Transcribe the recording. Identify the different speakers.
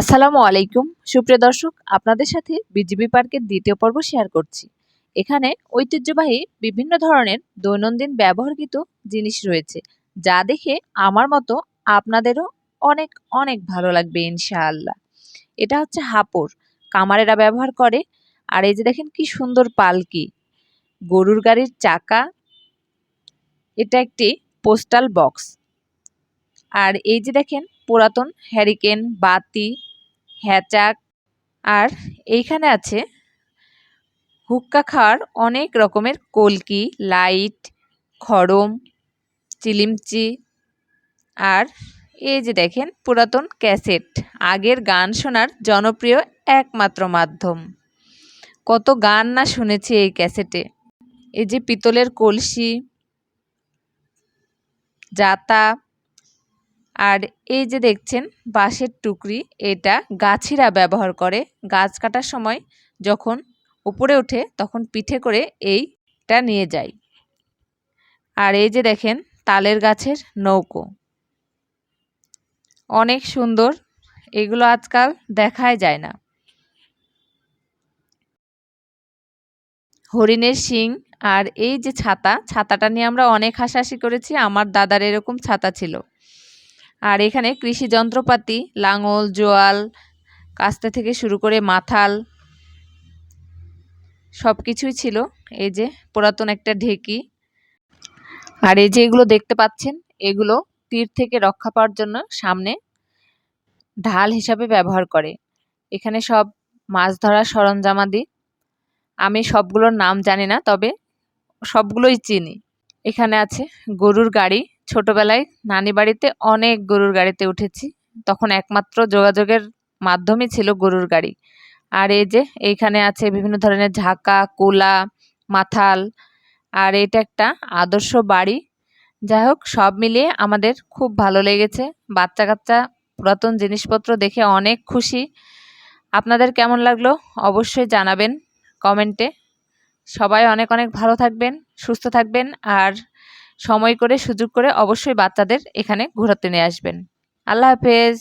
Speaker 1: আসসালামু আলাইকুম। সুপ্রিয় দর্শক, আপনাদের সাথে বিজিবি পার্কের দ্বিতীয় পর্ব শেয়ার করছি। এখানে ঐতিহ্যবাহী বিভিন্ন ধরনের দৈনন্দিন ব্যবহৃত জিনিস রয়েছে, যা দেখে আমার মতো আপনাদেরও অনেক অনেক ভালো লাগবে ইনশাআল্লাহ। এটা হচ্ছে হাপড় কামারেরা ব্যবহার করে। আর এই যে দেখেন কি সুন্দর পালকি। গরুর গাড়ির চাকা। এটা একটি পোস্টাল বক্স। আর এই যে দেখেন পুরাতন হ্যারিকেন, বাতি হ্যাচাক। আর এইখানে আছে হুক্কা খাওয়ার অনেক রকমের কলকি, লাইট, খড়ম, চিলিমচি। আর এই যে দেখেন পুরাতন ক্যাসেট, আগের গান শোনার জনপ্রিয় একমাত্র মাধ্যম। কত গান না শুনেছি এই ক্যাসেটে। এই যে পিতলের কলসি, জাতা আর এই যে দেখছেন, বাঁশের টুকরি, এটা গাছিরা ব্যবহার করে। গাছ কাটার সময় যখন উপরে ওঠে, তখন পিঠে করে এইটা নিয়ে যায়। আর এই যে দেখেন, তালের গাছের নৌকো। অনেক সুন্দর, এগুলো আজকাল দেখাই যায় না। হরিণের শিং আর এই যে ছাতা, ছাতাটা নিয়ে আমরা অনেক হাসাহাসি করেছি, আমার দাদার এরকম ছাতা ছিল। আর এখানে কৃষি যন্ত্রপাতি, লাঙল, জোয়াল, কাস্তে থেকে শুরু করে মাথাল সব কিছুই ছিল। এই যে পুরাতন একটা ঢেকি। আর এই যে এগুলো দেখতে পাচ্ছেন, এগুলো তীর থেকে রক্ষা পাওয়ার জন্য সামনে ঢাল হিসাবে ব্যবহার করে। এখানে সব মাছ ধরার সরঞ্জামাদি। আমি সবগুলোর নাম জানি না, তবে সবগুলোই চিনি। এখানে আছে গরুর গাড়ি ছোটবেলায় নানি বাড়িতে অনেক গরুর গাড়িতে উঠেছি। তখন একমাত্র যোগাযোগের মাধ্যমই ছিল গরুর গাড়ি। আর এই যে এইখানে আছে বিভিন্ন ধরনের ঝাঁকা, কুলা, মাথাল, আর এটা একটা আদর্শ বাড়ি। যাই হোক, সব মিলিয়ে আমাদের খুব ভালো লেগেছে। বাচ্চা কাচ্চা পুরাতন জিনিসপত্র দেখে অনেক খুশি। আপনাদের কেমন লাগল অবশ্যই জানাবেন কমেন্টে। সবাই অনেক অনেক ভালো থাকবেন, সুস্থ থাকবেন, আর সময় করে সুযোগ করে অবশ্যই বাচ্চাদের এখানে ঘোরাতে নিয়ে আসবেন। আল্লাহ হাফেজ।